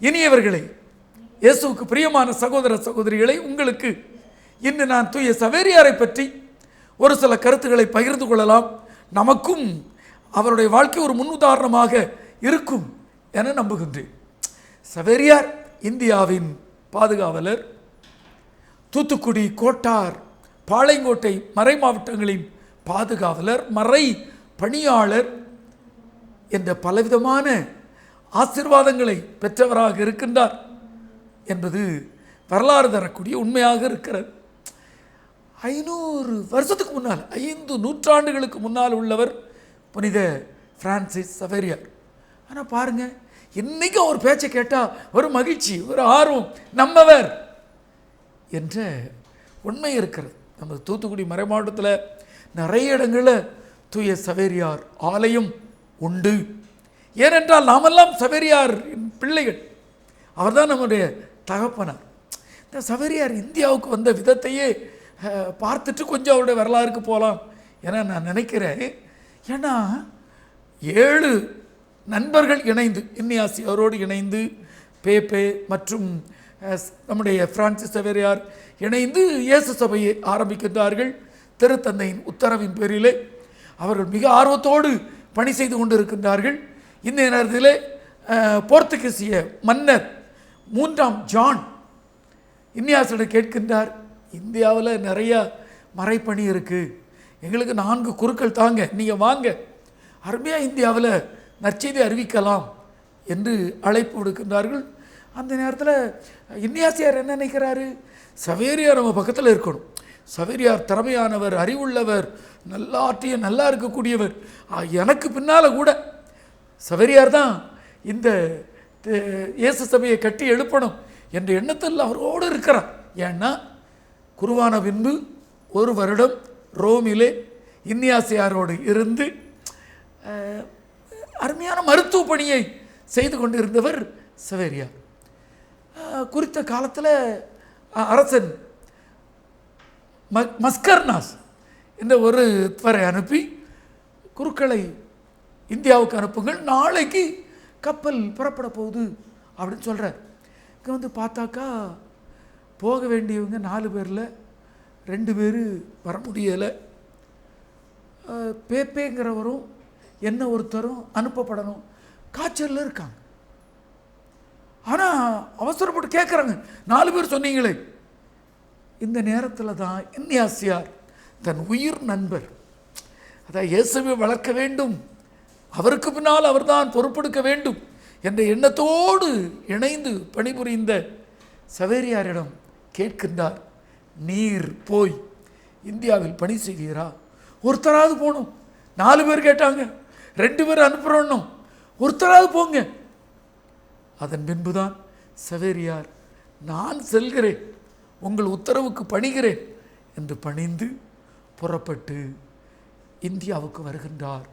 இனியவர்களே இயேசுவுக்கு பிரியமான சகோதர சகோதரிகளை உங்களுக்கு இன்று நான் தூய சவேரியாரை பற்றி ஒரு சில கருத்துக்களை பகிர்ந்து கொள்ளலாம். நமக்கும் அவருடைய வாழ்க்கை ஒரு முன்னுதாரணமாக இருக்கும் என நம்புகின்றேன். சவேரியார் இந்தியாவின் பாதுகாவலர் தூத்துக்குடி கோட்டார் பாளையங்கோட்டை மறை மாவட்டங்களின் பாதுகாவலர் மறை பணியாளர் என்ற பலவிதமான ஆசிர்வாதங்களை பெற்றவராக இருக்கின்றார் என்பது வரலாறு தரக்கூடிய உண்மையாக இருக்கிறது. ஐநூறு வருஷத்துக்கு முன்னால் ஐந்து நூற்றாண்டுகளுக்கு முன்னால் உள்ளவர் புனித பிரான்சிஸ் சவேரியார். ஆனால் பாருங்க இன்னைக்கு அவர் பேச்சை கேட்டால் ஒரு மகிழ்ச்சி ஒரு ஆர்வம் நம்மவர் என்ற உண்மை இருக்கிறது. நம்ம தூத்துக்குடி மறை மாவட்டத்தில் நிறைய இடங்களில் தூய சவேரியார் ஆலயம் உண்டு. ஏனென்றால் நாமெல்லாம் சவேரியார் பிள்ளைகள். அவர்தான் நம்முடைய தகப்பனார். இந்த சவேரியார் இந்தியாவுக்கு வந்த விதத்தையே பார்த்துட்டு கொஞ்சம் அவருடைய வரலாறுக்கு போகலாம் என நான் நினைக்கிறேன். ஏன்னா ஏழு நண்பர்கள் இணைந்து இன்னியாசி அவரோடு இணைந்து பேபே மற்றும் நம்முடைய பிரான்சிஸ் சவேரியார் இணைந்து இயேசு சபையை ஆரம்பிக்கின்றார்கள். திருத்தந்தையின் உத்தரவின் பேரிலே. அவர்கள் மிக ஆர்வத்தோடு பணி செய்து கொண்டிருக்கின்றார்கள். இந்த நேரத்தில் போர்த்துகீசிய மன்னர் மூன்றாம் ஜான் இன்யாசிடம் கேட்கின்றார் இந்தியாவில் நிறையா மறைப்பணி இருக்குது எங்களுக்கு நான்கு குருக்கள் தாங்க நீங்கள் வாங்க. அருமையாக இந்தியாவில் நற்செய்தி அறிவிக்கலாம் என்று அழைப்பு விடுக்கின்றார்கள். அந்த நேரத்தில் இன்யாசியார் என்ன நினைக்கிறாரு? சவேரியார் நம்ம பக்கத்தில் இருக்கணும். சவேரியார் திறமையானவர் அறிவுள்ளவர் நல்லாற்றிய நல்லா இருக்கக்கூடியவர். எனக்கு பின்னால் கூட சவரியார் தான் இந்த இயேசு சபையை கட்டி எழுப்பணும் என்ற எண்ணத்தில் அவரோடு இருக்கிறார். ஏன்னா குருவான பின்பு ஒரு வருடம் ரோமிலே இன்னியாசியாரோடு இருந்து அருமையான மருத்துவ பணியை செய்து கொண்டிருந்தவர் சவேரியார். குறித்த காலத்தில் அரசன் ம மஸ்கர்னாஸ் என்ற ஒரு துவரை அனுப்பி குருக்களை இந்தியாவுக்கு அனுப்புங்கள் நாளைக்கு கப்பல் புறப்பட போகுது அப்படின்னு சொல்கிறார் இங்கே வந்து பார்த்தாக்கா போக வேண்டியவங்க நாலு பேரில் ரெண்டு பேர் வர முடியலை. பேப்பேங்கிறவரும் என்ன ஒருத்தரும் அனுப்பப்படணும். காய்ச்சலில் இருக்காங்க. ஆனால் அவசரப்பட்டு கேட்குறாங்க நாலு பேர் சொன்னீங்களே. இந்த நேரத்தில் தான் இன்னியாசியார் தன் உயிர் நண்பர். அதான் இயேசுவை வளர்க்க வேண்டும். அவருக்கு பின்னால் அவர்தான் பொறுப்பெடுக்க வேண்டும் என்ற எண்ணத்தோடு இணைந்து பணிபுரிந்த சவேரியாரிடம் கேட்கின்றார் நீர் போய் இந்தியாவில் பணி செய்கிறா ஒருத்தராவது போகணும். நாலு பேர் கேட்டாங்க. ரெண்டு பேர் அனுப்புகிறோன்னும் ஒருத்தராவது போங்க. அதன் பின்புதான் சவேரியார் நான் செல்கிறேன் உங்கள் உத்தரவுக்கு பணிகிறேன் என்று பணிந்து புறப்பட்டு இந்தியாவுக்கு வருகின்றார்.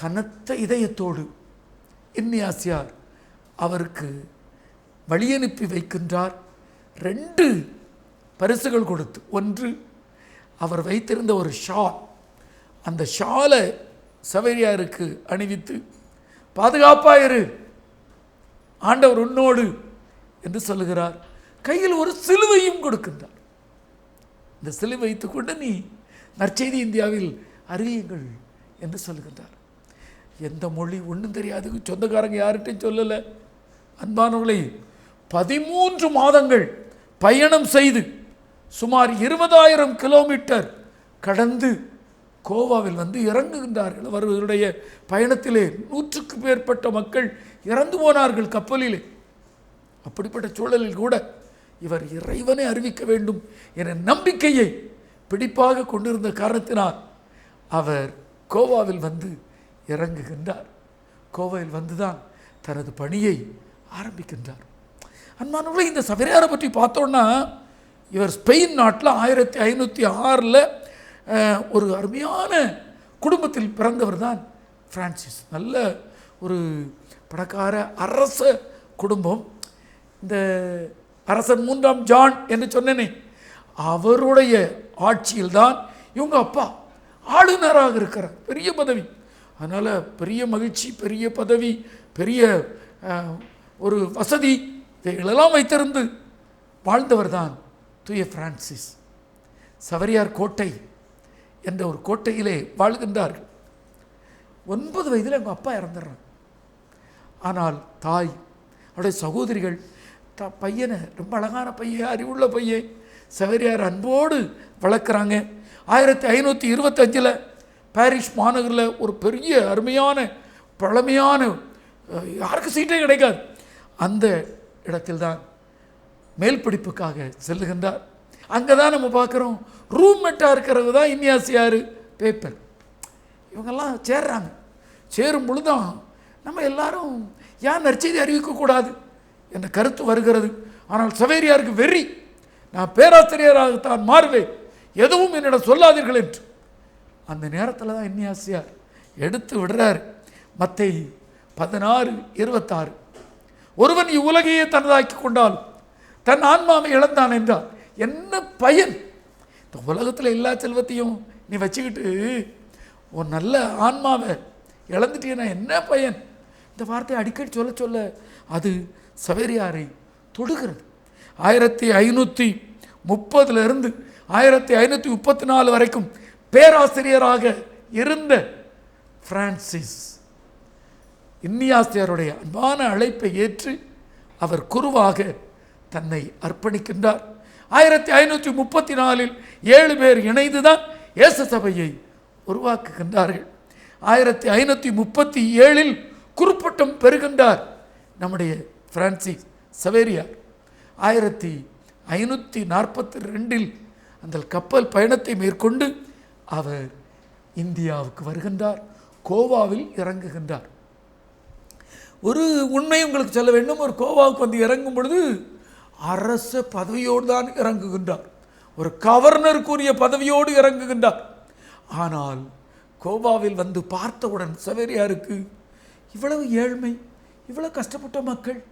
கனத்த இதயத்தோடு இன்னியாசியார் அவருக்கு வழியனுப்பி வைக்கின்றார். ரெண்டு பரிசுகள் கொடுத்து ஒன்று அவர் வைத்திருந்த ஒரு ஷால். அந்த ஷாலை சவேரியாருக்கு அணிவித்து பாதுகாப்பாயிரு ஆண்டவர் உன்னோடு என்று சொல்லுகிறார். கையில் ஒரு சிலுவையும் கொடுக்கின்றார். இந்த சிலுவை வைத்துக்கொண்டு நீ நற்செய்தி இந்தியாவில் அறியுங்கள் என்று சொல்லுகின்றார். எந்த மொழி ஒன்றும் தெரியாது. சொந்தக்காரங்க யார்கிட்டையும் சொல்லலை. அன்பானவர்களை பதிமூன்று மாதங்கள் பயணம் செய்து சுமார் இருபதாயிரம் கிலோமீட்டர் கடந்து கோவாவில் வந்து இறங்குகின்றார்கள். அவர்களுடைய பயணத்திலே நூற்றுக்கு மேற்பட்ட மக்கள் இறந்து போனார்கள் கப்பலிலே. அப்படிப்பட்ட சூழலில் கூட இவர் இறைவனை அறிவிக்க வேண்டும் என நம்பிக்கையை பிடிப்பாக கொண்டிருந்த காரணத்தினால் அவர் கோவாவில் வந்து இறங்குகின்றார். கோவையில் வந்துதான் தனது பணியை ஆரம்பிக்கின்றார். அன்பானவர்களே இந்த சபரியாரை பற்றி பார்த்தோன்னா இவர் ஸ்பெயின் நாட்டில் ஆயிரத்தி ஐநூற்றி ஆறில் ஒரு அருமையான குடும்பத்தில் பிறந்தவர் தான் ஃப்ரான்சிஸ் நல்ல ஒரு பணக்கார அரச குடும்பம். இந்த அரசன் மூன்றாம் ஜான் என்று சொன்னேனே அவருடைய ஆட்சியில்தான் இவங்க அப்பா ஆளுநராக இருக்கிறார். பெரிய பதவி. அதனால் பெரிய மகிழ்ச்சி பெரிய பதவி பெரிய ஒரு வசதி இதைகளெல்லாம் வைத்திருந்து வாழ்ந்தவர் தான் தூய பிரான்சிஸ். சவரியார் கோட்டை என்ற ஒரு கோட்டையிலே வாழ்கின்றார்கள். ஒன்பது வயதில் அவங்க அப்பா இறந்துடுறாங்க ஆனால் தாய் அவருடைய சகோதரிகள் த பையனை ரொம்ப அழகான பையன் அறிவுள்ள பையன் சவரியார் அன்போடு வளர்க்குறாங்க. ஆயிரத்தி ஐநூற்றி இருபத்தஞ்சில் பாரிஸ் மாநகரில் ஒரு பெரிய அருமையான பழமையான யாருக்கு சீட்டே கிடைக்காது. அந்த இடத்தில்தான் மேல் படிப்புக்காக செல்லுகின்றார். அங்கே தான் நம்ம பார்க்குறோம் ரூம்மேட்டாக இருக்கிறது தான் இன்யாசியார் பேப்பர் இவங்கெல்லாம் சேர்றாங்க. சேரும் பொழுதும் நம்ம எல்லாரும் ஏன் நற்செய்தி அறிவிக்கக்கூடாது என்ற கருத்து வருகிறது. ஆனால் சவேரியாருக்கு வெறி நான் பேராசிரியராகத்தான் மாறுவேன். எதுவும் என்னிடம் சொல்லாதீர்கள் என்று அந்த நேரத்தில் தான் இன்னியாசியார் எடுத்து விடுறார். மத்தை பதினாறு இருபத்தாறு. ஒருவன் இவ்வுலகையே தனதாக்கி கொண்டால் தன் ஆன்மாவை இழந்தான் என்றால் என்ன பயன்? இந்த உலகத்தில் எல்லா செல்வத்தையும் நீ வச்சுக்கிட்டு ஒரு நல்ல ஆன்மாவை இழந்துட்டீங்கன்னா என்ன பயன்? இந்த வார்த்தையை அடிக்கடி சொல்ல சொல்ல அது சவேரியாரை தொடுகிறது. ஆயிரத்தி ஐநூற்றி முப்பதுலேருந்து ஆயிரத்தி ஐநூற்றி முப்பத்தி நாலு வரைக்கும் பேராசிரியராக இருந்த பிரான்சிஸ் இன்னியாசியருடைய அன்பான அழைப்பை ஏற்று அவர் குருவாக தன்னை அர்ப்பணிக்கின்றார். ஆயிரத்தி ஐநூற்றி முப்பத்தி நாலில் ஏழு பேர் இணைந்துதான் இயேசு சபையை உருவாக்குகின்றார்கள். ஆயிரத்தி ஐநூற்றி முப்பத்தி ஏழில் குறுப்பட்டம் பெறுகின்றார் நம்முடைய பிரான்சிஸ் சவேரியார் ஆயிரத்தி ஐநூற்றி நாற்பத்தி ரெண்டில் அந்த கப்பல் பயணத்தை மேற்கொண்டு அவர் இந்தியாவுக்கு வருகின்றார் கோவாவில் இறங்குகின்றார். ஒரு உண்மை உங்களுக்கு சொல்ல வேண்டும் ஒரு கோவாவுக்கு வந்து இறங்கும் பொழுது அரச பதவியோடு தான் இறங்குகின்றார். ஒரு கவர்னருக்குரிய பதவியோடு இறங்குகின்றார். ஆனால் கோவாவில் வந்து பார்த்தவுடன் சவேரியாருக்கு இவ்வளவு ஏழ்மை இவ்வளவு கஷ்டப்பட்ட மக்கள்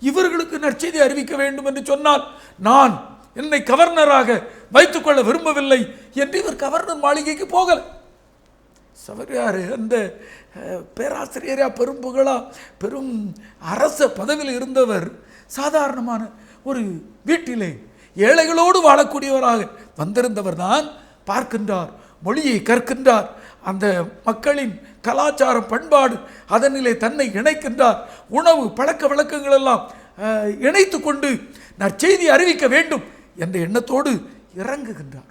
இவர்களுக்கு நற்செய்தி அறிவிக்க வேண்டும் என்று சொன்னால் நான் என்னை கவர்னராக வைத்துக்கொள்ள விரும்பவில்லை என்று இவர் கவர்னர் மாளிகைக்கு போகல. சவரியார் அந்த பேராசிரியராக பேராசிரியரா பெரும் புகழா பெரும் அரச பதவியில் இருந்தவர் சாதாரணமான ஒரு வீட்டிலே ஏழைகளோடு வாழக்கூடியவராக வந்திருந்தவர் தான் பார்க்கின்றார் மொழியை கற்கின்றார் அந்த மக்களின் கலாச்சாரம் பண்பாடு அதனிலே தன்னை இணைக்கின்றார் உணவு பழக்க வழக்கங்கள் எல்லாம் இணைத்து கொண்டு நற்செய்தி அறிவிக்க வேண்டும் என்ற எண்ணத்தோடு இறங்குகின்றார்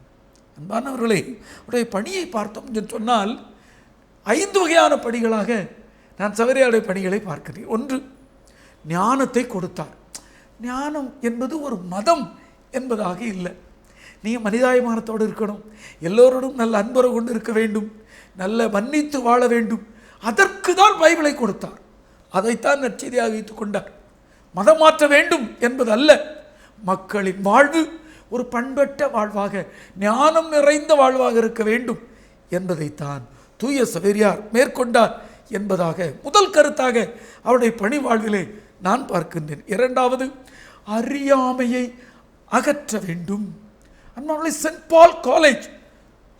அன்பானவர்களே அவருடைய பணியை பார்த்தோம் என்று சொன்னால் ஐந்து வகையான பணிகளாக நான் சவரியாளுடைய பணிகளை பார்க்கிறேன். ஒன்று ஞானத்தை கொடுத்தார். ஞானம் என்பது ஒரு மதம் என்பதாக இல்லை. நீ மனிதாயமானத்தோடு இருக்கணும். எல்லோரோடும் நல்ல அன்புறவு கொண்டு இருக்க வேண்டும். நல்ல மன்னித்து வாழ வேண்டும். அதற்கு தான் பைபிளை கொடுத்தார். அதைத்தான் நற்செய்தியாக வைத்துக்கொண்டார் மதம் மாற்ற வேண்டும் என்பது அல்ல. மக்களின் வாழ்வு ஒரு பண்பட்ட வாழ்வாக ஞானம் நிறைந்த வாழ்வாக இருக்க வேண்டும் என்பதைத்தான் தூய சவேரியார் மேற்கொண்டார் என்பதாக முதல் கருத்தாக அவருடைய பணி வாழ்விலே நான் பார்க்கின்றேன். இரண்டாவது அறியாமையை அகற்ற வேண்டும். அன்பானவர்களே சென்ட் பால் காலேஜ்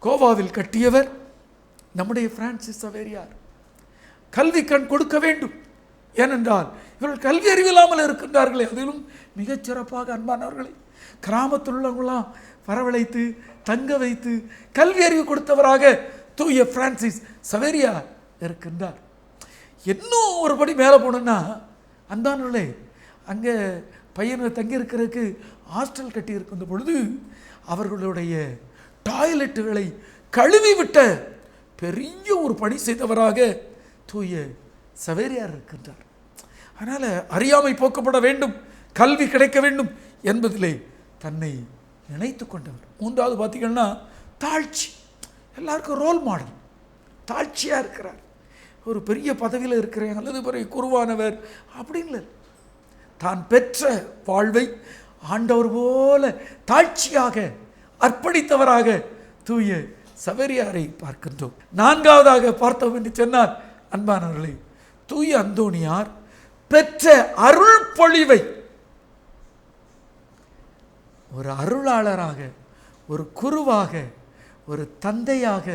கோவாவில் கட்டியவர் நம்முடைய பிரான்சிஸ் சவேரியார். கல்வி கண் கொடுக்க வேண்டும். ஏனென்றால் இவர்கள் கல்வி அறிவில்லாமல் இருக்கின்றார்களே. அதிலும் மிகச்சிறப்பாக அன்பானவர்களை கிராமத்தில் உள்ளவங்களாம் வரவழைத்து தங்க வைத்து கல்வி அறிவு கொடுத்தவராக தூய பிரான்சிஸ் சவேரியார் இருக்கின்றார். இன்னும் ஒரு படி மேலே போனோன்னா அன்பானவர்களே அங்கே பையனை தங்கியிருக்கிறதுக்கு ஹாஸ்டல் கட்டி இருக்கின்ற பொழுது அவர்களுடைய டாய்லெட்டுகளை கழுவி விட்ட பெரிய ஒரு பணி செய்தவராக தூய சவேரியார் இருக்கின்றார். அதனால் அறியாமை போக்கப்பட வேண்டும் கல்வி கிடைக்க வேண்டும் என்பதிலே தன்னை நினைத்து கொண்டவர். மூன்றாவது பார்த்தீங்கன்னா தாழ்ச்சி. எல்லாருக்கும் ரோல் மாடல் தாழ்ச்சியாக இருக்கிறார். ஒரு பெரிய பதவியில் இருக்கிறேன் அல்லது பெரிய குருவானவர் அப்படின்னு இல்லை. தான் பெற்ற வாழ்வை ஆண்டவர் போல தாழ்ச்சியாக அர்ப்பணித்தவராக தூய சவேரியாரை பார்க்கின்றோம். நான்காவதாக பார்த்தோம் என்று சொன்னார் அன்பானவர்களே தூய அந்தோணியார் பெற்ற அருள் பொழிவை ஒரு அருளாளராக ஒரு குருவாக ஒரு தந்தையாக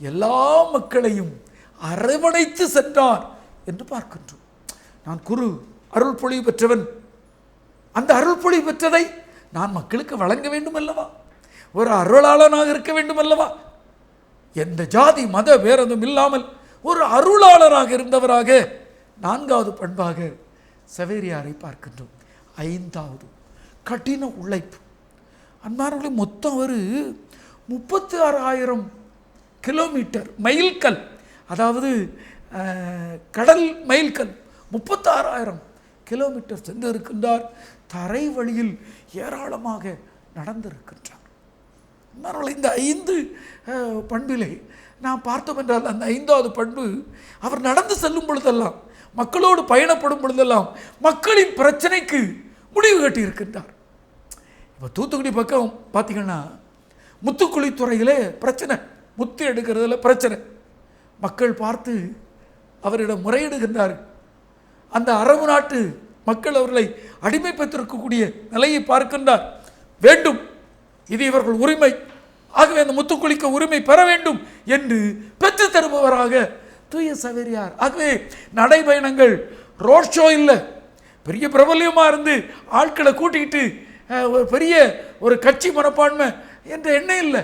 எல்லா மக்களையும் அரவணைத்து சென்றார் என்று பார்க்கின்றோம். நான் குரு அருள் பொழிவு பெற்றவன். அந்த அருள் பொழிவு பெற்றதை நான் மக்களுக்கு வழங்க வேண்டும் அல்லவா ஒரு அருளாளனாக இருக்க வேண்டும் அல்லவா எந்த ஜாதி மத வேறதும் இல்லாமல் ஒரு அருளாளராக இருந்தவராக நான்காவது பண்பாக செவேரியாரை பார்க்கின்றோம். ஐந்தாவது கடின உழைப்பு. அன்பானவர்களே மொத்தம் ஒரு முப்பத்தி ஆறாயிரம் கிலோமீட்டர் மைல்கல் அதாவது கடல் மைல்கல் முப்பத்தாறாயிரம் கிலோமீட்டர் சென்று இருக்கின்றார் தரை வழியில் ஏராளமாக நடந்திருக்கின்றார். அன்பானவர்களே, இந்த ஐந்து பண்பிலே நாம் பார்த்தோம் என்றால் அந்த ஐந்தாவது பண்பு அவர் நடந்து செல்லும் பொழுதெல்லாம் மக்களோடு பயணப்படும் பொழுதெல்லாம் மக்களின் பிரச்சனைக்கு முடிவு கட்டியிருக்கின்றார். இப்போ தூத்துக்குடி பக்கம் பார்த்தீங்கன்னா முத்துக்குளித்துறையிலே பிரச்சனை. முத்து எடுக்கிறதுல பிரச்சனை. மக்கள் பார்த்து அவரிடம் முறையிடுகின்றார்கள் அந்த அரபு நாட்டு மக்கள் அவர்களை அடிமைப்பட்டிருக்கக்கூடிய நிலையை பார்க்கின்றார். வேண்டும். இது இவர்கள் உரிமை. ஆகவே அந்த முத்துக்குளிக்க உரிமை பெற வேண்டும் என்று பெற்று தருபவராக தூய சவேரியார். ஆகவே நடைபயணங்கள் ரோட் ஷோ இல்லை. பெரிய பிரபல்யமாக இருந்து ஆட்களை கூட்டிக்கிட்டு ஒரு பெரிய ஒரு கட்சி மனப்பான்மை என்ற எண்ணம் இல்லை.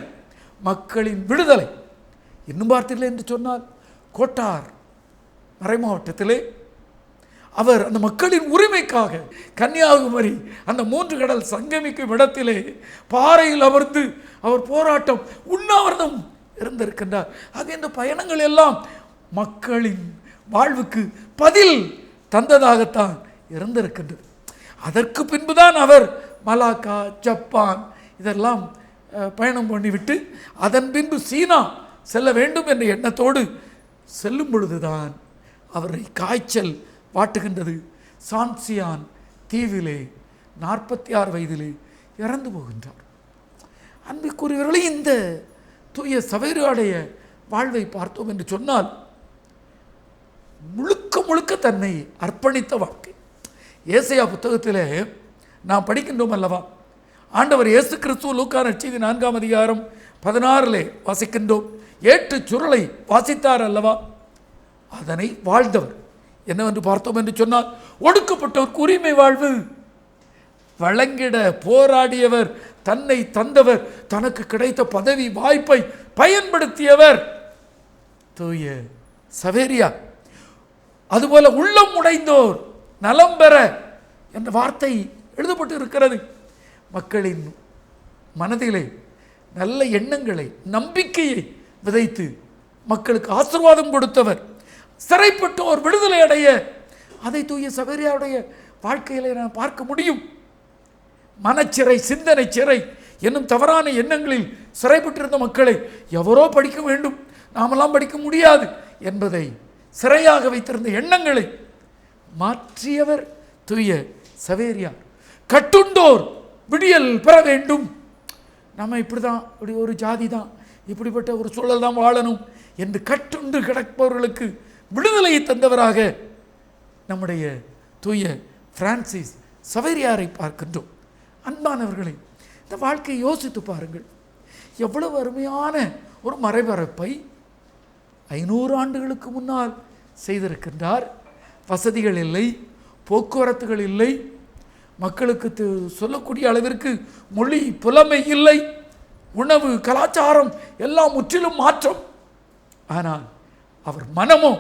மக்களின் விடுதலை. இன்னும் பார்த்தில்லை என்று சொன்னால் கோட்டார் மறைமாவட்டத்திலே அவர் அந்த மக்களின் உரிமைக்காக கன்னியாகுமரி அந்த மூன்று கடல் சங்கமிக்கும் இடத்திலே பாறையில் அமர்ந்து அவர் போராட்டம் உண்ணாவிரதம் இருந்திருக்கின்றார். ஆக இந்த பயணங்கள் எல்லாம் மக்களின் வாழ்வுக்கு பதில் தந்ததாகத்தான் இருந்திருக்கின்றது. அதற்கு பின்புதான் அவர் மலாக்கா ஜப்பான் இதெல்லாம் பயணம் பண்ணிவிட்டு அதன் பின்பு சீனா செல்ல வேண்டும் என்ற எண்ணத்தோடு செல்லும் பொழுதுதான் அவரை காய்ச்சல் வாட்டுகின்றது. சான்சியான் தீவிலே நாற்பத்தி ஆறு வயதிலே இறந்து போகின்றார். அன்புக்குரியவர்களே இந்த தூய சவேரியாடைய வாழ்வை பார்த்தோம் என்று சொன்னால் முழுக்க முழுக்க தன்னை அர்ப்பணித்த வாழ்க்கை. ஏசையா புத்தகத்திலே நாம் படிக்கின்றோம் அல்லவா? ஆண்டவர் இயேசு கிறிஸ்துவ லூக்கான செய்தி நான்காம் அதிகாரம் பதினாறிலே வாசிக்கின்றோம். ஏற்று சுருளை வாசித்தார் அல்லவா? அதனை வாழ்ந்தவர். என்னவென்று பார்த்தோம் என்று சொன்னால் ஒடுக்கப்பட்டவருக்கு உரிமை வாழ்வு. வழங்கிட போராடியவர் தன்னை தந்தவர் தனக்கு கிடைத்த பதவி வாய்ப்பை பயன்படுத்தியவர் தூய சவேரியா. அதுபோல உள்ளம் உடைந்தோர் நலம் பெற என்ற வார்த்தை எழுதப்பட்டு இருக்கிறது. மக்களின் மனதிலே நல்ல எண்ணங்களை நம்பிக்கையை விதைத்து மக்களுக்கு ஆசிர்வாதம் கொடுத்தவர். சிறைப்பட்டோர் விடுதலை அடைய அதை தூய சவேரியாவுடைய வாழ்க்கையில் நான் பார்க்க முடியும். மனச்சிறை சிந்தனை சிறை என்னும் தவறான எண்ணங்களில் சிறைப்பட்டிருந்த மக்களை எவரோ படிக்க வேண்டும். நாமெல்லாம் படிக்க முடியாது என்பதை சிறையாக வைத்திருந்த எண்ணங்களை மாற்றியவர் தூய சவேரியார். கட்டுண்டோர் விடியல் பெற வேண்டும். நம்ம இப்படி தான் இப்படி ஒரு ஜாதி தான் இப்படிப்பட்ட ஒரு சூழல் தான் வாழணும் என்று கட்டுண்டு கிடப்பவர்களுக்கு விடுதலையை தந்தவராக நம்முடைய தூய பிரான்சிஸ் சவேரியாரை பார்க்கின்றோம். அன்பானவர்களை இந்த வாழ்க்கையை யோசித்து பாருங்கள். எவ்வளவு அருமையான ஒரு மறைபரப்பை ஐநூறு ஆண்டுகளுக்கு முன்னால் செய்திருக்கின்றார். வசதிகள் இல்லை போக்குவரத்துகள் இல்லை. மக்களுக்கு சொல்லக்கூடிய அளவிற்கு மொழி புலமை இல்லை. உணவு கலாச்சாரம் எல்லாம் முற்றிலும் மாற்றம். ஆனால் அவர் மனமோ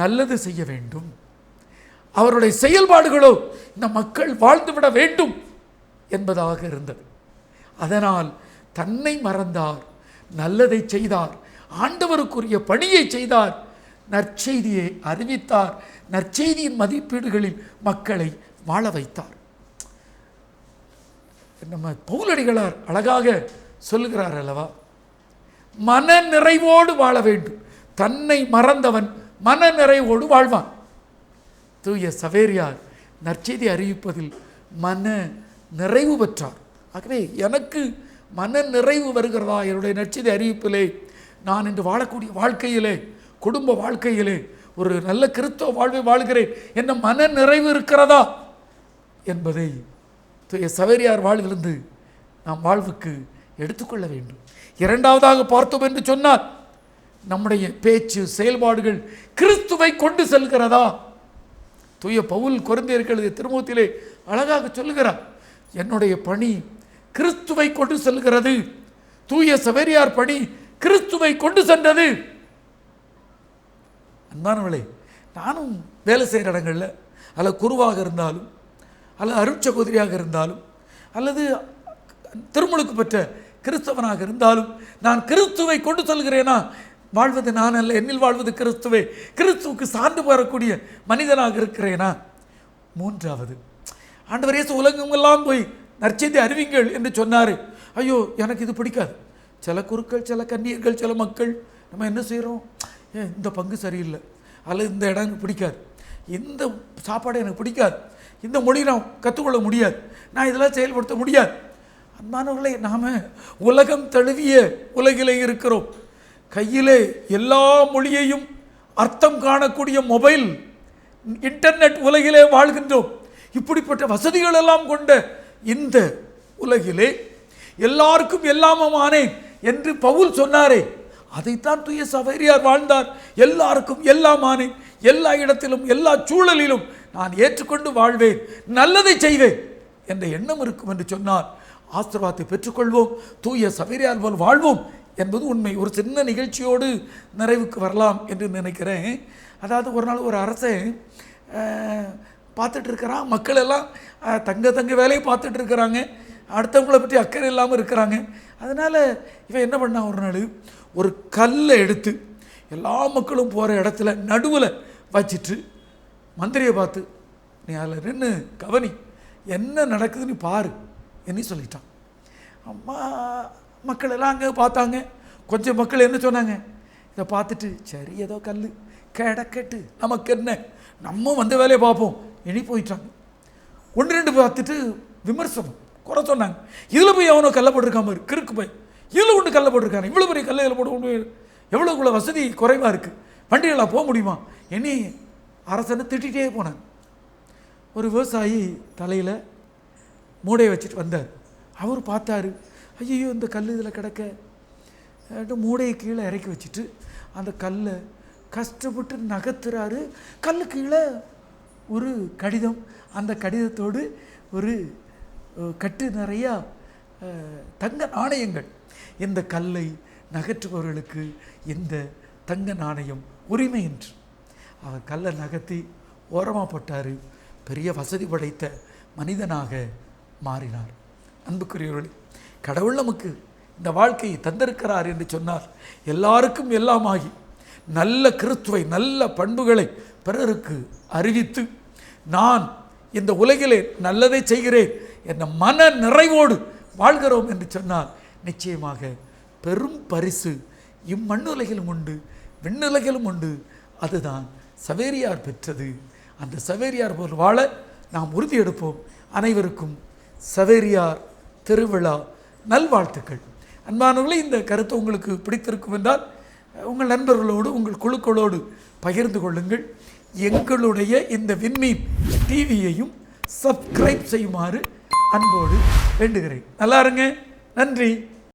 நல்லது செய்ய வேண்டும். அவருடைய செயல்பாடுகளோ இந்த மக்கள் வாழ்ந்துவிட வேண்டும் என்பதாக இருந்தது. அதனால் தன்னை மறந்தார் நல்லதை செய்தார். ஆண்டவருக்குரிய பணியை செய்தார். நற்செய்தியை அறிவித்தார். நற்செய்தியின் மதிப்பீடுகளில் மக்களை வாழ வைத்தார். நம்ம பவுலடிகளார் அழகாக சொல்லுகிறார் அல்லவா? மன நிறைவோடு வாழ வேண்டும். தன்னை மறந்தவன் மன நிறைவோடு வாழ்வான். தூய சவேரியார் நற்செய்தி அறிவிப்பதில் மன நிறைவு பெற்றார். ஆகவே எனக்கு மன நிறைவு வருகிறதா? என்னுடைய நற்செய்தி அறிவிப்பிலே நான் இன்று வாழக்கூடிய வாழ்க்கையிலே குடும்ப வாழ்க்கையிலே ஒரு நல்ல கிறிஸ்தவ வாழ்வை வாழ்கிறேன். என்ன மன நிறைவு இருக்கிறதா? என்பதை தூய சவேரியார் வாழ்விலிருந்து நாம் வாழ்வுக்கு எடுத்துக்கொள்ள வேண்டும். இரண்டாவதாக பார்த்தோம் என்று சொன்னால் நம்முடைய பேச்சு செயல்பாடுகள் கிறிஸ்துவை கொண்டு செல்கிறதா? தூய பவுல் குறைந்தியர்களது திருமுகத்திலே அழகாக சொல்லுகிறார். என்னுடைய பணி கிறிஸ்துவை கொண்டு செல்கிறது. தூய சவேரியார் பணி கிறிஸ்துவை கொண்டு சென்றது. அன்பானவளே நானும் வேலை செய்கிற இடங்களில் அல்ல குருவாக இருந்தாலும் அல்லது அருட்சகோதரியாக இருந்தாலும் அல்லது திருமுழுக்கு பெற்ற கிறிஸ்தவனாக இருந்தாலும் நான் கிறிஸ்துவை கொண்டு செல்கிறேனா? வாழ்வது நான் அல்ல என்னில் வாழ்வது கிறிஸ்துவே கிறிஸ்துவுக்கு சான்று பெறக்கூடிய மனிதனாக இருக்கிறேனா? மூன்றாவது ஆண்டவர் இயேசு உலகமெல்லாம் போய் நற்செய்தி அறிவிங்கள் என்று சொன்னார். ஐயோ எனக்கு இது பிடிக்காது. சில குருக்கள் சில கன்னியர்கள் சில மக்கள் நம்ம என்ன செய்கிறோம் ஏன் இந்த பங்கு சரியில்லை. அல்லது இந்த இடம் எனக்கு பிடிக்காது. இந்த சாப்பாடு எனக்கு பிடிக்காது. இந்த மொழி நான் கற்றுக்கொள்ள முடியாது. நான் இதெல்லாம் செயல்படுத்த முடியாது. அன்பானவர்களே நாம் உலகம் தழுவிய உலகிலே இருக்கிறோம். கையிலே எல்லா மொழியையும் அர்த்தம் காணக்கூடிய மொபைல் இன்டர்நெட் உலகிலே வாழ்கின்றோம். இப்படிப்பட்ட வசதிகள் எல்லாம் கொண்ட இந்த உலகிலே எல்லாருக்கும் எல்லாமுமானேன். என்று பவுல் சொன்னாரே. அதைத்தான் தூய சவேரியார் வாழ்ந்தார். எல்லாருக்கும் எல்லாமானேன் எல்லா இடத்திலும் எல்லா சூழலிலும் நான் ஏற்றுக்கொண்டு வாழ்வேன் நல்லதை செய்வேன் என்ற எண்ணம் இருக்கும் என்று சொன்னார். ஆசீர்வாதத்தை பெற்றுக்கொள்வோம் தூய சவேரியார் போல் வாழ்வோம் என்பது உண்மை. ஒரு சின்ன நிகழ்ச்சியோடு நிறைவுக்கு வரலாம் என்று நினைக்கிறேன். அதாவது ஒரு நாள் ஒரு அரசன் பார்த்துட்டு இருக்கிறான். மக்கள் எல்லாம் தங்க தங்க வேலையை பார்த்துட்டு இருக்கிறாங்க. அடுத்தவங்கள பற்றி அக்கறை இல்லாமல் இருக்கிறாங்க. அதனால் இவன் என்ன பண்ணான் ஒரு நாள் ஒரு கல்லை எடுத்து எல்லா மக்களும் போகிற இடத்துல நடுவில் வச்சிட்டு மந்திரியை பார்த்து நீ அதில் நின்று கவனி. என்ன நடக்குதுன்னு பாரு என்ன சொல்லிட்டான். அம்மா மக்கள் எல்லாம் அங்கே பார்த்தாங்க. கொஞ்சம் மக்கள் என்ன சொன்னாங்க? இதை பார்த்துட்டு சரி ஏதோ கல் கிடக்கட்டு நமக்கு என்ன? நம்ம வந்த வேலையை பார்ப்போம். இனி போயிட்டாங்க. ஒன்று ரெண்டு பார்த்துட்டு விமர்சனம். குறை சொன்னாங்க. இதில் போய் அவனோ கல்லை போட்டிருக்காம பாரு, கிறுக்கு போய். இதில் கொண்டு கல்லை போட்டிருக்காங்க இவ்வளோ பெரிய கல்லை இதில் போட்டு கொண்டு எவ்வளோக்குள்ள வசதி குறைவாக இருக்குது வண்டிகளாக போக முடியுமா? இனி அரசனை திட்டிகிட்டே போனாங்க ஒரு விவசாயி தலையில் மூடையை வச்சுட்டு வந்தார். அவர் பார்த்தாரு ஐயோ இந்த கல் இதில் கிடக்க. மூடையை கீழே இறக்கி வச்சுட்டு அந்த கல்லை கஷ்டப்பட்டு நகர்த்துறாரு. கல் கீழே ஒரு கடிதம். அந்த கடிதத்தோடு ஒரு கட்டு நிறையா தங்க நாணயங்கள். இந்த கல்லை நகற்றுபவர்களுக்கு இந்த தங்க நாணயம் உரிமை என்று. அவர் கல்லை நகர்த்தி ஓரமாக போட்டார். பெரிய வசதி படைத்த மனிதனாக மாறினார். அன்புக்குரியவர்களே கடவுள் நமக்கு இந்த வாழ்க்கையை தந்திருக்கிறார் என்று சொன்னார் எல்லாருக்கும் எல்லாமாகி நல்ல கிறிஸ்துவை நல்ல பண்புகளை பிறருக்கு அறிவித்து நான் இந்த உலகிலே நல்லதை செய்கிறேன் என்ற மன நிறைவோடு வாழ்கிறோம் என்று சொன்னால் நிச்சயமாக பெரும் பரிசு. இம்மண்ணுலகிலும் உண்டு விண்ணுலகிலும் உண்டு. அதுதான் சவேரியார் பெற்றது. அந்த சவேரியார் போல் வாழ நாம் உறுதியெடுப்போம் அனைவருக்கும் சவேரியார் திருவிழா நல்வாழ்த்துக்கள். அன்பானவர்களே இந்த கருத்து உங்களுக்கு பிடித்திருக்கும் என்றால் உங்கள் நண்பர்களோடு உங்கள் குழுக்களோடு பகிர்ந்து கொள்ளுங்கள். எங்களுடைய இந்த விண்மீன் டிவியையும் சப்ஸ்கிரைப் செய்யுமாறு அன்போடு வேண்டுகிறேன். நல்லா இருங்க நன்றி.